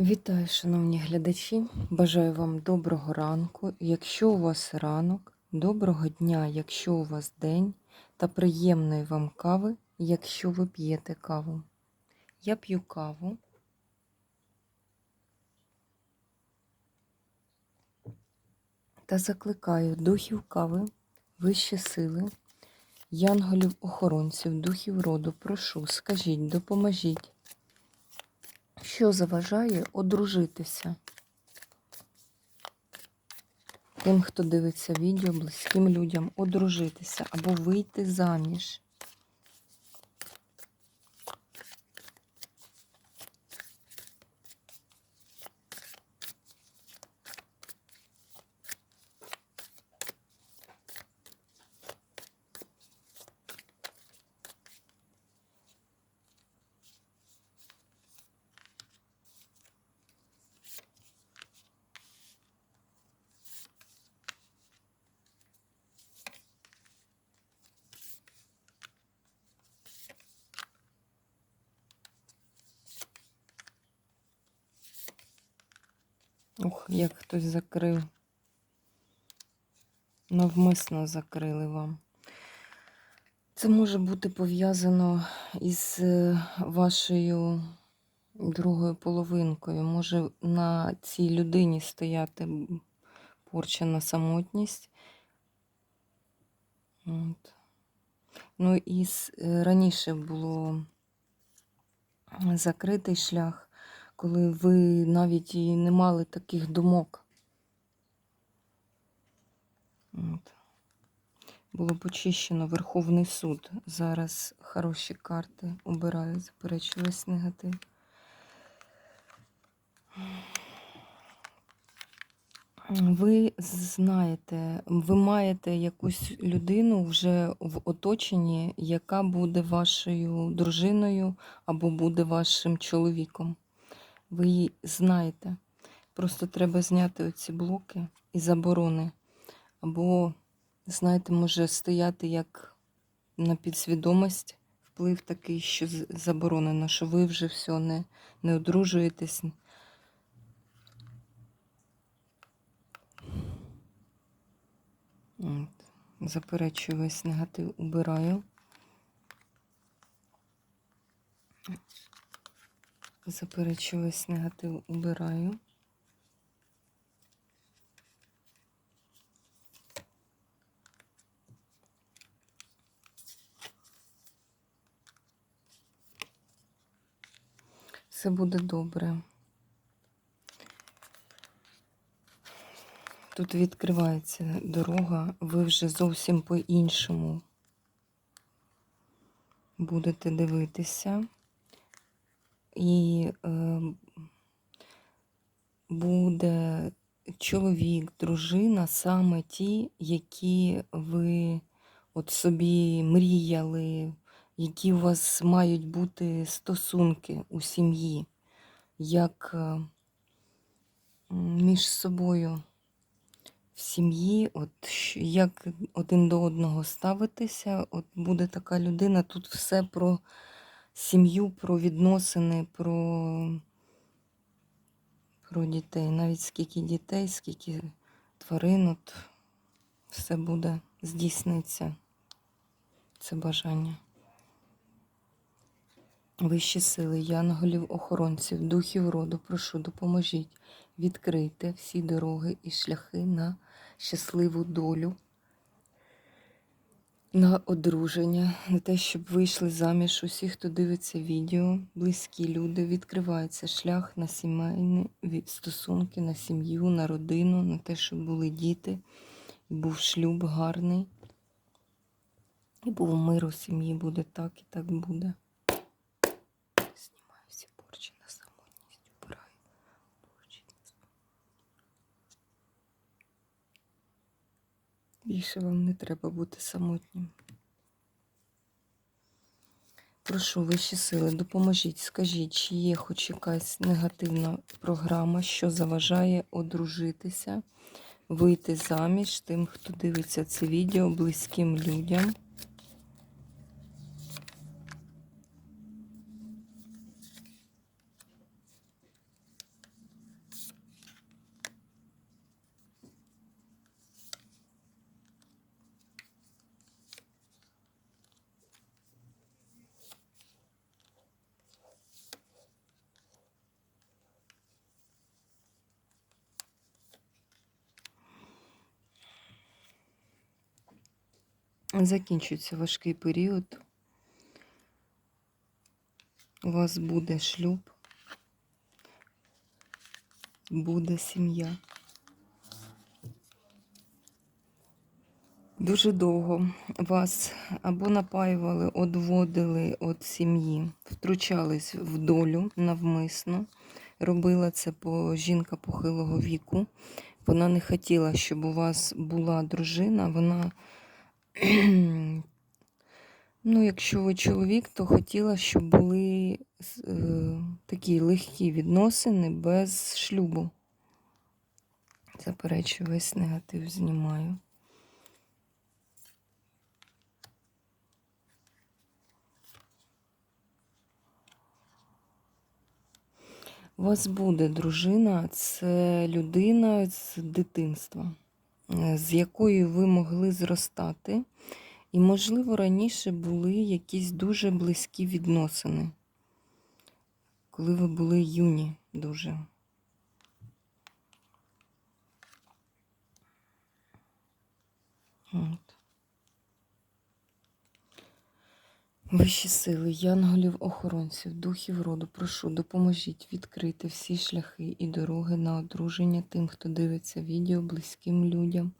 Вітаю, шановні глядачі! Бажаю вам доброго ранку. Якщо у вас ранок, доброго дня, якщо у вас день, та приємної вам кави, якщо ви п'єте каву. Я п'ю каву. Та закликаю духів кави, вищі сили, янголів-охоронців, духів роду, прошу, скажіть, допоможіть. Що заважає одружитися? Тим, хто дивиться відео, близьким людям одружитися або вийти заміж. Ух, як хтось закрив. Навмисно закрили вам. Це може бути пов'язано із е, вашою другою половинкою. Може на цій людині стояти порчена самотність. От. Ну і е, раніше було закритий шлях, коли ви навіть і не мали таких думок. От. Було почищено Верховний суд. Зараз хороші карти обираю, заперечуюсь негатив. Ви знаєте, ви маєте якусь людину вже в оточенні, яка буде вашою дружиною або буде вашим чоловіком. Ви її знаєте. Просто треба зняти оці блоки і заборони. Або, знаєте, може стояти як на підсвідомість вплив такий, що заборонено, що ви вже все не, не одружуєтесь. Заперечую весь негатив, убираю. Заперечую весь негатив, убираю. Все буде добре. Тут відкривається дорога, ви вже зовсім по-іншому будете дивитися. І е, буде чоловік, дружина, саме ті, які ви от собі мріяли, які у вас мають бути стосунки у сім'ї, як е, між собою в сім'ї, от як один до одного ставитися, от буде така людина, тут все про сім'ю, про відносини, про, про дітей. Навіть скільки дітей, скільки тварин, от все буде здійсниться. Це бажання. Вищі сили, янголів, охоронців, духів роду, прошу, допоможіть. Відкрийте всі дороги і шляхи на щасливу долю, на одруження, на те, щоб вийшли заміж усі, хто дивиться відео, близькі люди, відкривається шлях на сімейні стосунки, на сім'ю, на родину, на те, щоб були діти, і був шлюб гарний, і був мир у сім'ї, буде так і так буде. Знімаю всі порчі на самотність, убираю порчі. Більше вам не треба бути самотнім. Прошу вищі сили, допоможіть, скажіть, чи є хоч якась негативна програма, що заважає одружитися, вийти заміж тим, хто дивиться це відео, близьким людям. Закінчується важкий період. У вас буде шлюб, буде сім'я. Дуже довго вас або напаювали, одводили від сім'ї, втручались в долю навмисно. Робила це по жінка похилого віку. Вона не хотіла, щоб у вас була дружина. Вона, ну, якщо ви чоловік, то хотіла, щоб були е, такі легкі відносини без шлюбу. Заперечую, весь негатив знімаю. У вас буде дружина, це людина з дитинства, з якою ви могли зростати. І, можливо, раніше були якісь дуже близькі відносини, коли ви були юні дуже. От. Вищі сили, янголів, охоронців, духів роду, прошу, допоможіть відкрити всі шляхи і дороги на одруження тим, хто дивиться відео близьким людям.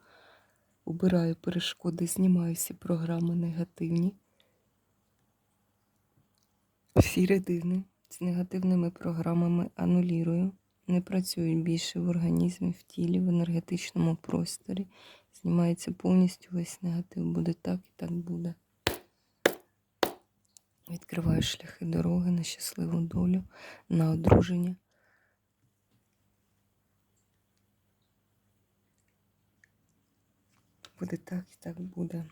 Убираю перешкоди, знімаю всі програми негативні. Всі редини з негативними програмами анулірую. Не працюють більше в організмі, в тілі, в енергетичному просторі. Знімається повністю весь негатив. Буде так і так буде. Відкриваю шляхи дороги на щасливу долю, на одруження. Буде так і так буде.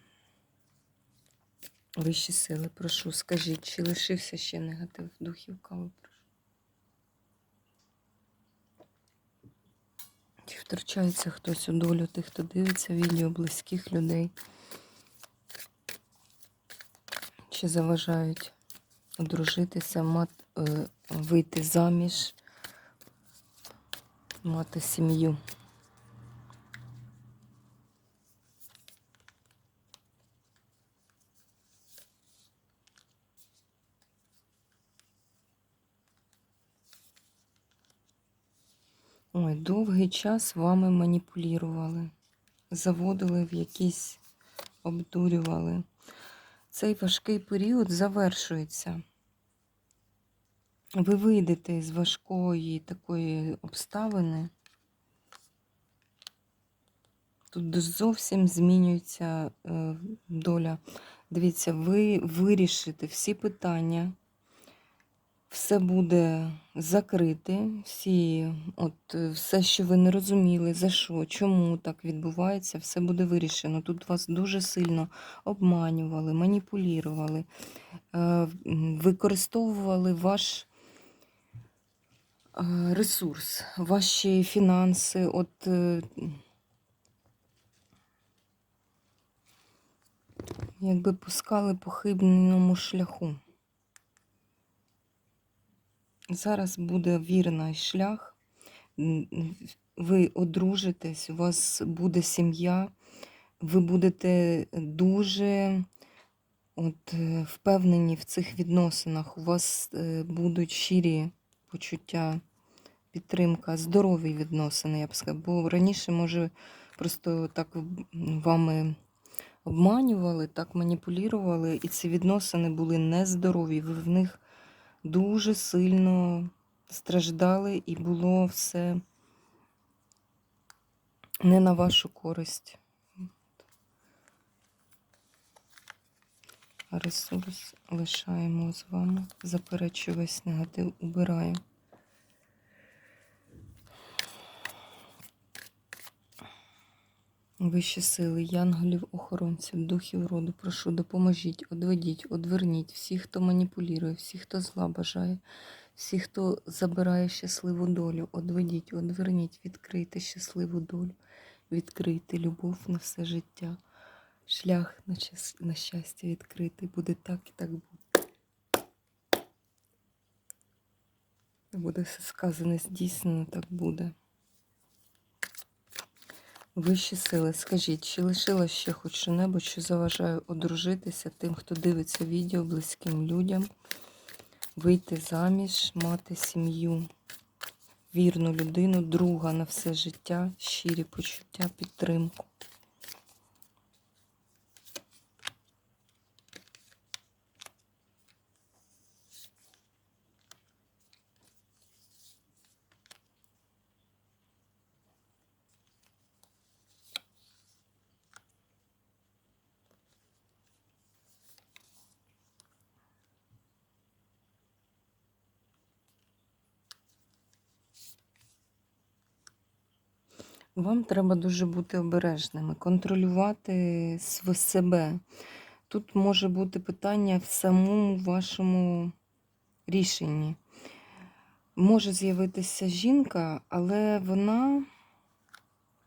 Вищі сили, прошу, скажіть, чи лишився ще негатив духів кави, прошу. Чи втручається хтось у долю тих, хто дивиться відео близьких людей? Чи заважають одружитися, мат, е, вийти заміж, мати сім'ю? Ой, довгий час вами маніпулювали, заводили в якісь, обдурювали. Цей важкий період завершується. Ви вийдете з важкої такої обставини. Тут зовсім змінюється е, доля. Дивіться, ви вирішите всі питання, все буде закрите, всі, от, е, все, що ви не розуміли, за що, чому так відбувається, все буде вирішено. Тут вас дуже сильно обманювали, маніпулювали, е, використовували ваш е, ресурс, ваші фінанси. От, якби пускали по хибному шляху. Зараз буде вірний шлях. Ви одружитесь, у вас буде сім'я, ви будете дуже от, е, впевнені в цих відносинах. У вас е, будуть щирі почуття, підтримка, здорові відносини, я б сказала. Бо раніше, може, просто так вами обманювали, так маніпулювали, і ці відносини були нездорові. Ви в них дуже сильно страждали, і було все не на вашу користь. Ресурс лишаємо з вами. Заперечу весь негатив, убираю. Вищі сили, янголів, охоронців, духів роду, прошу, допоможіть, одведіть, одверніть всіх, хто маніпулює, всіх, хто зла бажає, всіх, хто забирає щасливу долю, одведіть, одверніть, відкрийте щасливу долю, відкрийте любов на все життя. Шлях на, щас... на щастя відкритий. Буде так і так буде. Буде все сказане, здійснено, так буде. Вищі сили, скажіть, чи лишилось ще хоч що-небудь, що заважає одружитися тим, хто дивиться відео близьким людям, вийти заміж, мати сім'ю, вірну людину, друга на все життя, щирі почуття, підтримку. Вам треба дуже бути обережними, контролювати себе. Тут може бути питання в самому вашому рішенні. Може з'явитися жінка, але вона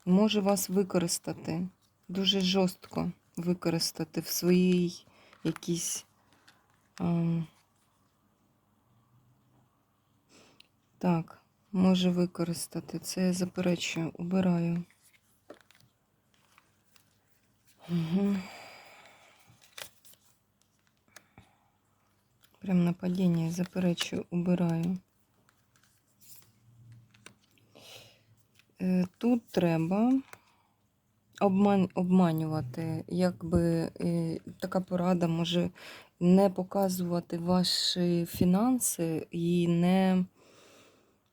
може вас використати, дуже жорстко використати в своїй якійсь. ем, Так, може використати. Це я заперечую, убираю. Угу. Прям нападіння, заперечую, убираю. Е, Тут треба обман, обманювати, якби е, така порада може не показувати ваші фінанси і не,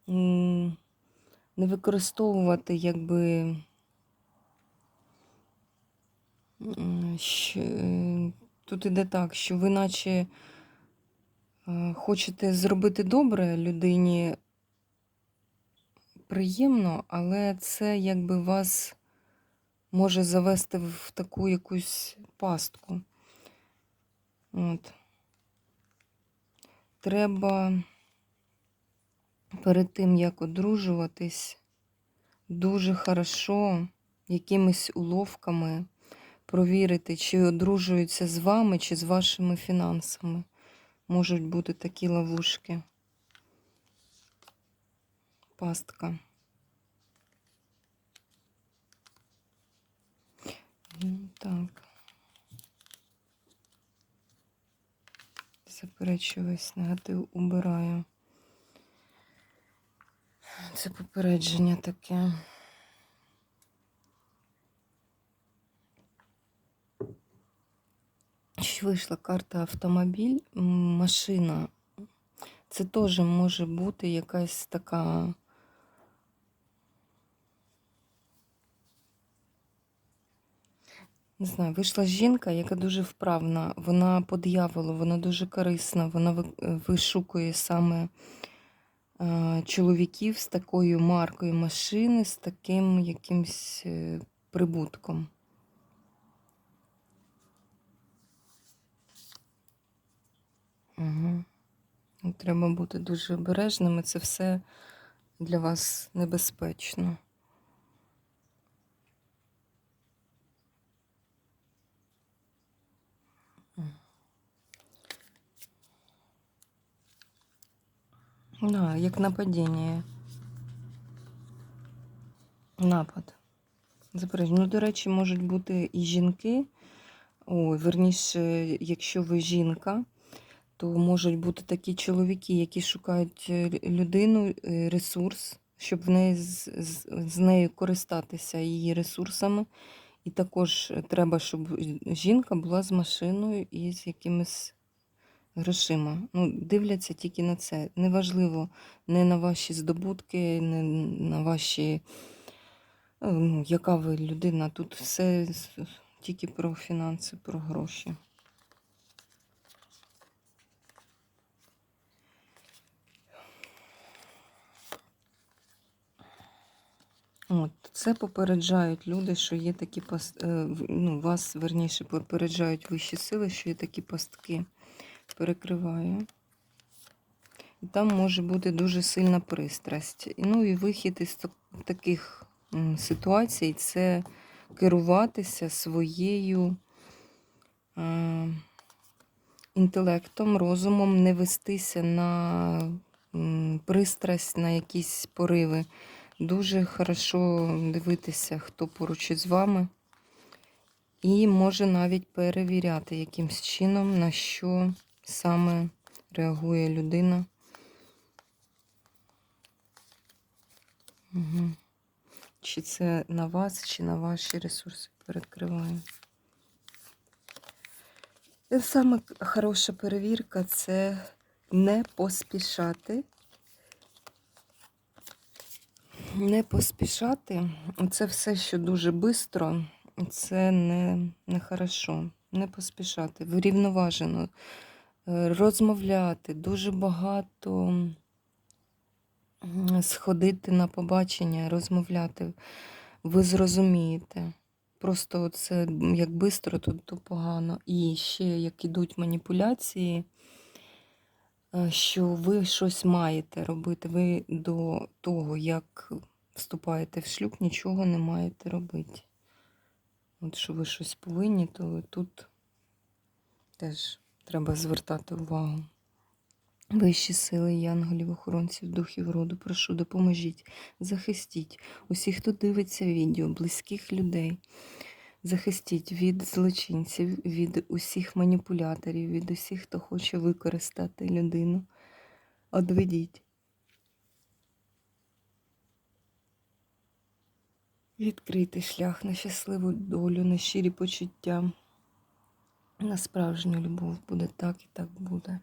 не використовувати якби м, щ- е, тут іде так, що ви наче е, хочете зробити добре людині приємно, але це якби вас може завести в таку якусь пастку. От. Треба перед тим, як одружуватись, дуже хорошо якимись уловками провірити, чи одружуються з вами, чи з вашими фінансами. Можуть бути такі ловушки. Пастка. Так. Заперечую весь негатив убираю. Це попередження таке. Ще вийшла карта автомобіль, машина. Це теж може бути якась така. Не знаю, вийшла жінка, яка дуже вправна, вона по дияволу, вона дуже корисна, вона е, вишукує саме чоловіків з такою маркою машини, з таким якимсь е, прибутком. Угу. Треба бути дуже обережними, це все для вас небезпечно. Да, як нападіння. Напад. Заперечую. Ну, до речі, можуть бути і жінки. Ой, верніше, якщо ви жінка, то можуть бути такі чоловіки, які шукають е, людину, е, ресурс, щоб в неї з, з нею користатися її ресурсами. І також треба, щоб жінка була з машиною і з якимись грошима. Ну, дивляться тільки на це. Неважливо не на ваші здобутки, не на ваші, е, ну, яка ви людина. Тут все тільки про фінанси, про гроші. От, це попереджають люди, що є такі паст... е, ну, вас, верніше, попереджають вищі сили, що є такі пастки. Перекриваю. І там може бути дуже сильна пристрасть. Ну і вихід із таких ситуацій це керуватися своєю е, інтелектом, розумом, не вестися на пристрасть, на якісь пориви. Дуже хорошо дивитися, хто поруч із вами. І може навіть перевіряти, якимсь чином, на що саме реагує людина. Угу. Чи це на вас, чи на ваші ресурси перекриваю. І Саме хороша перевірка це не поспішати. Не поспішати. Це все, що дуже швидко, це не, не хорошо. Не поспішати. Врівноважено е, розмовляти, дуже багато сходити на побачення, розмовляти. Ви зрозумієте. Просто це як швидко, то, то погано. І ще як ідуть маніпуляції, е, що ви щось маєте робити. Ви до того, як вступаєте в шлюб, нічого не маєте робити. От що ви щось повинні, то тут теж треба звертати увагу. Вищі сили, янголів, охоронців, духів роду, прошу, допоможіть, захистіть усіх, хто дивиться відео, близьких людей. Захистіть від злочинців, від усіх маніпуляторів, від усіх, хто хоче використати людину. Одведіть. Відкрити шлях на щасливу долю, на щирі почуття, на справжню любов. Буде так і так буде.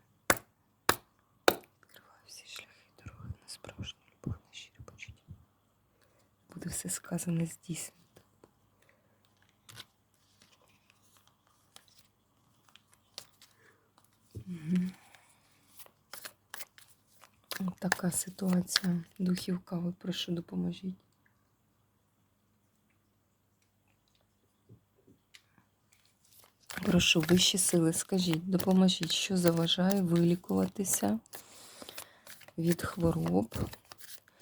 Відкриваю всі шляхи дороги на справжню любов, на щирі почуття. Буде все сказане здійснено. Мгм. Така ситуація. Духів кави, прошу, допоможіть. Прошу, вищі сили, скажіть, допоможіть, що заважає вилікуватися від хвороб,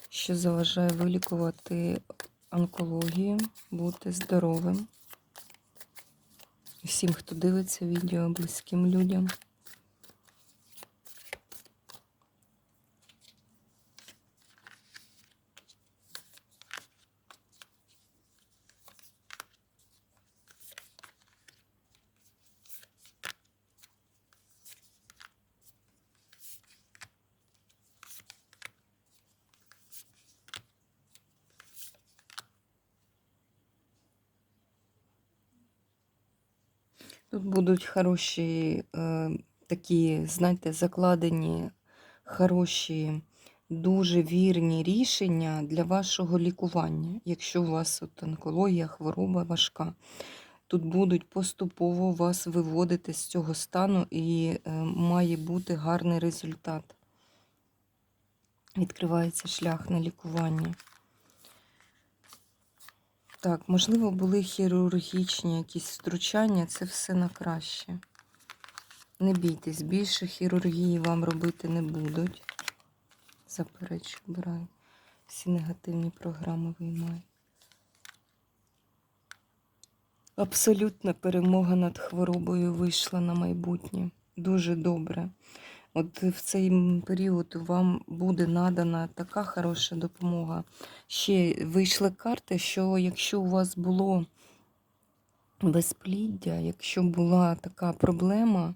що заважає вилікувати онкологію, бути здоровим. Всім, хто дивиться відео, близьким людям. Тут будуть хороші, е, такі, знаєте, закладені хороші, дуже вірні рішення для вашого лікування, якщо у вас от онкологія, хвороба важка. Тут будуть поступово вас виводити з цього стану і е, має бути гарний результат. Відкривається шлях на лікування. Так, можливо, були хірургічні якісь втручання, це все на краще. Не бійтесь, більше хірургії вам робити не будуть. Заперечу, обираю. Всі негативні програми виймаю. Абсолютна перемога над хворобою вийшла на майбутнє. Дуже добре. От в цей період вам буде надана така хороша допомога. Ще вийшли карти, що якщо у вас було безпліддя, якщо була така проблема,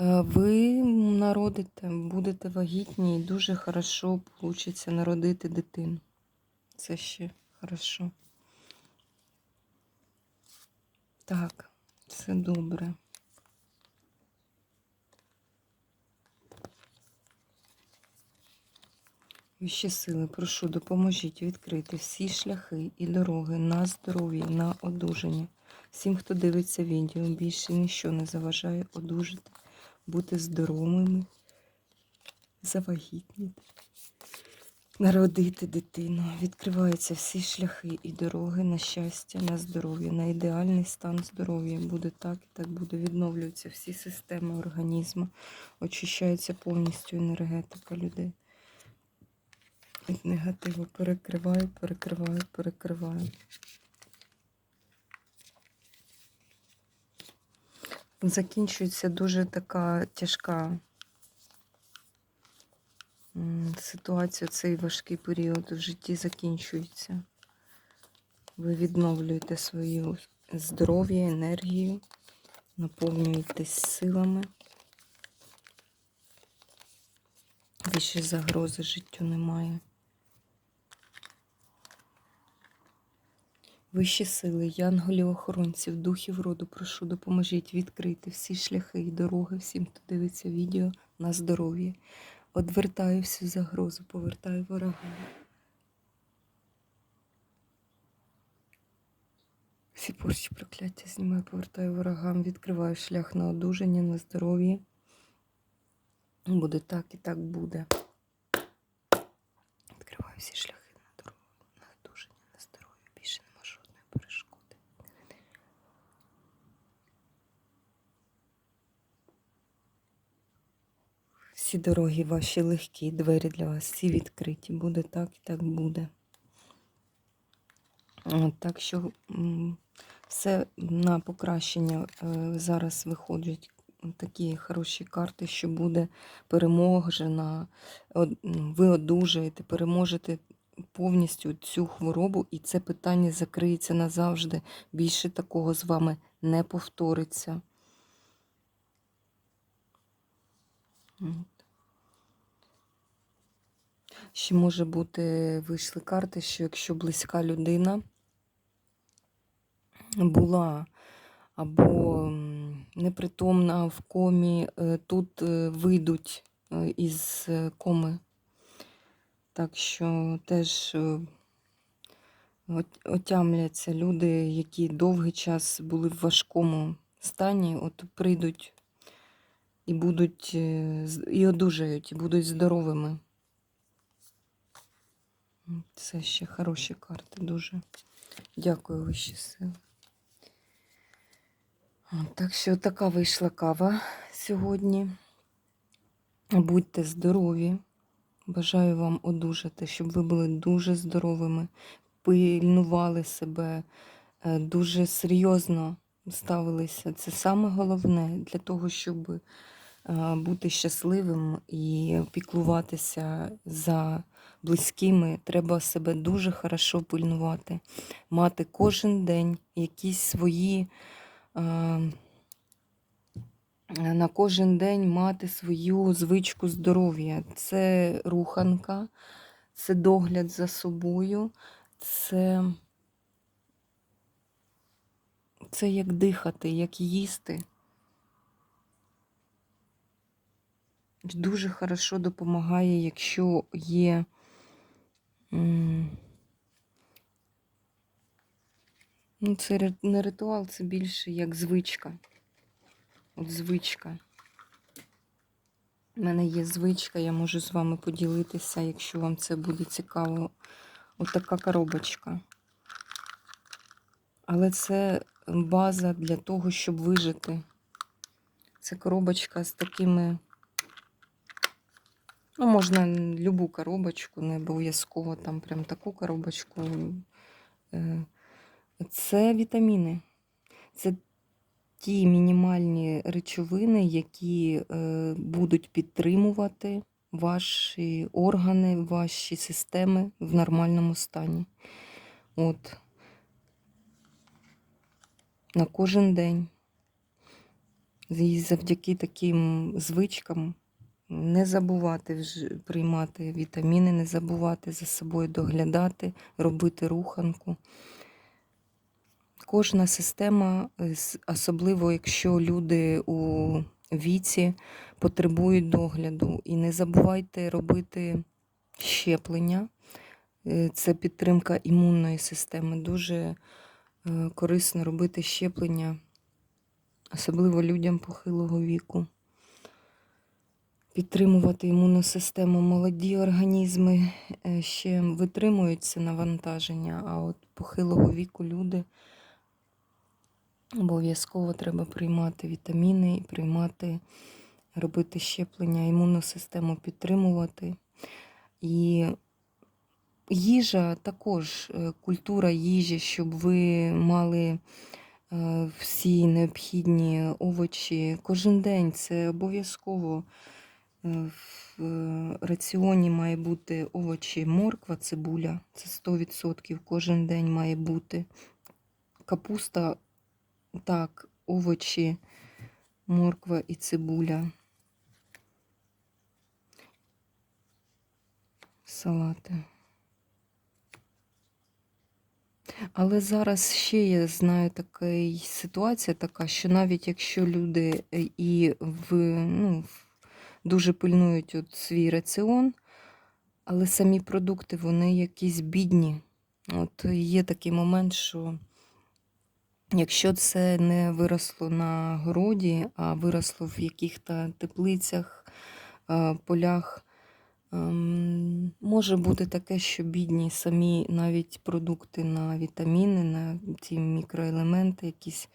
е, ви народите, будете вагітні і дуже хорошо вийде народити дитину. Це ще хорошо. Так, все добре. Вищі сили, прошу, допоможіть відкрити всі шляхи і дороги на здоров'я, на одужання. Всім, хто дивиться відео, більше ніщо не заважає одужати, бути здоровими, завагітніти, народити дитину. Відкриваються всі шляхи і дороги на щастя, на здоров'я, на ідеальний стан здоров'я. Буде так і так буде. Відновлюються всі системи організму, очищається повністю енергетика людей. Від негативу перекриваю, перекриваю, перекриваю. Закінчується дуже така тяжка ситуація, цей важкий період в житті закінчується. Ви відновлюєте своє здоров'я, енергію, наповнюєтесь силами. Більше загрози життю немає. Вищі сили, янголів, охоронців, духів роду, прошу, допоможіть відкрити всі шляхи і дороги всім, хто дивиться відео на здоров'я. Одвертаю всю загрозу, повертаю ворога. Всі порчі прокляття знімаю, повертаю ворогам, відкриваю шлях на одужання, на здоров'я. Буде так і так буде. Відкриваю всі шляхи на дорогу, на одужання, на здоров'я. Більше нема жодної перешкоди. Всі дороги ваші легкі, двері для вас всі відкриті. Буде так і так буде. Так що все на покращення е, зараз виходять такі хороші карти, що буде переможена, ви одужаєте, переможете повністю цю хворобу, і це питання закриється назавжди. Більше такого з вами не повториться. Ще може бути, вийшли карти, що якщо близька людина була або непритомна в комі, е, тут е, вийдуть е, із коми. Так що теж отямляться люди, які довгий час були в важкому стані, от прийдуть і будуть і одужають, і будуть здоровими. Це ще хороші карти, дуже. Дякую, вищі сили. Так що така вийшла кава сьогодні. Будьте здорові. Бажаю вам одужати, щоб ви були дуже здоровими, пильнували себе, е, дуже серйозно ставилися. Це саме головне для того, щоб е, бути щасливим і піклуватися за близькими. Треба себе дуже хорошо пильнувати, мати кожен день якісь свої. е, на кожен день мати свою звичку здоров'я. Це руханка, це догляд за собою, це, це як дихати, як їсти. Дуже хорошо допомагає, якщо є. Ну, це не ритуал, це більше як звичка. От звичка. У мене є звичка, я можу з вами поділитися, якщо вам це буде цікаво. От така коробочка. Але це база для того, щоб вижити. Це коробочка з такими. Ну, можна любу коробочку, не обов'язково там прям таку коробочку. Це вітаміни. Це ті мінімальні речовини, які е, будуть підтримувати ваші органи, ваші системи в нормальному стані. От. На кожен день. І завдяки таким звичкам не забувати приймати вітаміни, не забувати за собою доглядати, робити руханку. Кожна система, е, особливо якщо люди у віці потребують догляду. І не забувайте робити щеплення. Е, Це підтримка імунної системи. Дуже е, корисно робити щеплення, особливо людям похилого віку. Підтримувати імунну систему. Молоді організми е, ще витримують це навантаження, а от похилого віку люди обов'язково треба приймати вітаміни і приймати, робити щеплення, імунну систему підтримувати. І їжа також, е, культура їжі, щоб ви мали е, всі необхідні овочі кожен день. Це обов'язково В е, раціоні має бути овочі, морква, цибуля. Це 100% кожен день має бути. Капуста, так, овочі, морква і цибуля. Салати. Але зараз ще я знаю така ситуація така, що навіть якщо люди е, і в, ну, дуже пильнують от свій раціон, але самі продукти вони якісь бідні. От є такий момент, що якщо це не виросло на городі, а виросло в яких-то теплицях, е, полях, ем, може бути таке, що бідні самі навіть продукти на вітаміни, на ці мікроелементи якісь,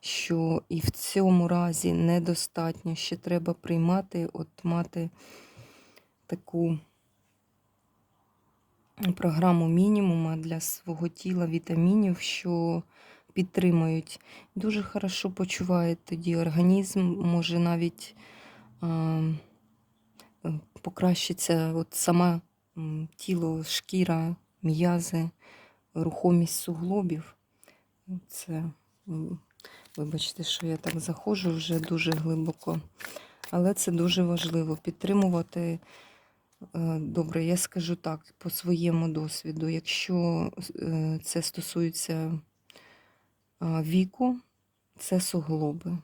що і в цьому разі недостатньо. Ще треба приймати, от мати таку програму мінімума для свого тіла вітамінів, що підтримують. Дуже хорошо почуває тоді організм, може навіть а, е, покращиться от сама тіло, шкіра, м'язи, рухомість суглобів. Це, вибачте, що я так заходжу вже дуже глибоко. Але це дуже важливо підтримувати. Е, Добре, я скажу так, по своєму досвіду. Якщо е, це стосується віку, це суглоби.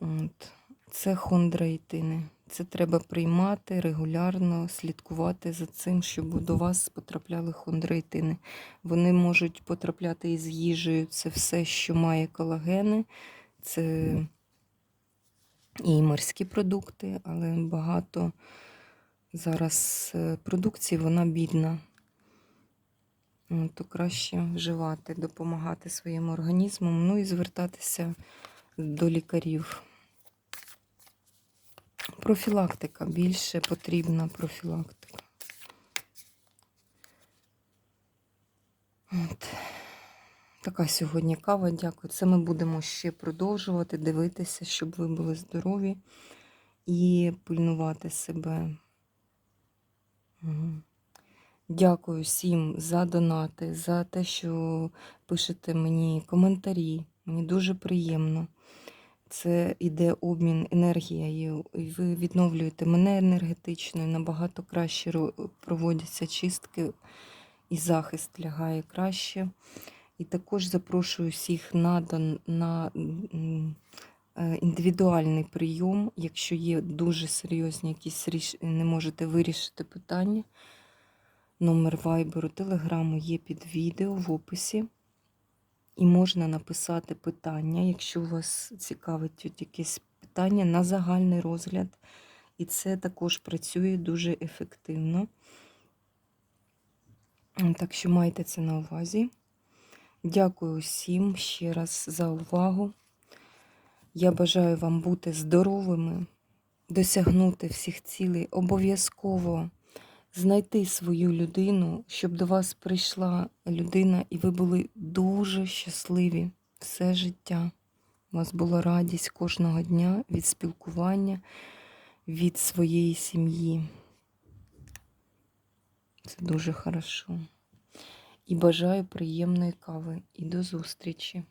От. Це хондроїтини. Це треба приймати регулярно, слідкувати за цим, щоб до вас потрапляли хондроїтини. Вони можуть потрапляти із їжею. Це все, що має колагени. Це і морські продукти, але багато зараз е, продукції вона бідна. То краще вживати, допомагати своєму організму, ну і звертатися до лікарів. Профілактика більше потрібна профілактика. От. Така сьогодні кава, дякую. Це ми будемо ще продовжувати дивитися, щоб ви були здорові і пильнувати себе. Дякую всім за донати, за те, що пишете мені коментарі. Мені дуже приємно. Це іде обмін енергією, і ви відновлюєте мене енергетично, і набагато краще проводяться чистки, і захист лягає краще. І також запрошую всіх на, на е, індивідуальний прийом, якщо є дуже серйозні якісь ріш... не можете вирішити питання. Номер вайберу, телеграму є під відео в описі. І можна написати питання, якщо вас цікавить якесь питання на загальний розгляд. І це також працює дуже ефективно. Так що майте це на увазі. Дякую всім ще раз за увагу. Я бажаю вам бути здоровими, досягнути всіх цілей, обов'язково знайти свою людину, щоб до вас прийшла людина, і ви були дуже щасливі все життя. У вас була радість кожного дня від спілкування, від своєї сім'ї. Це дуже хорошо. І бажаю приємної кави. І до зустрічі!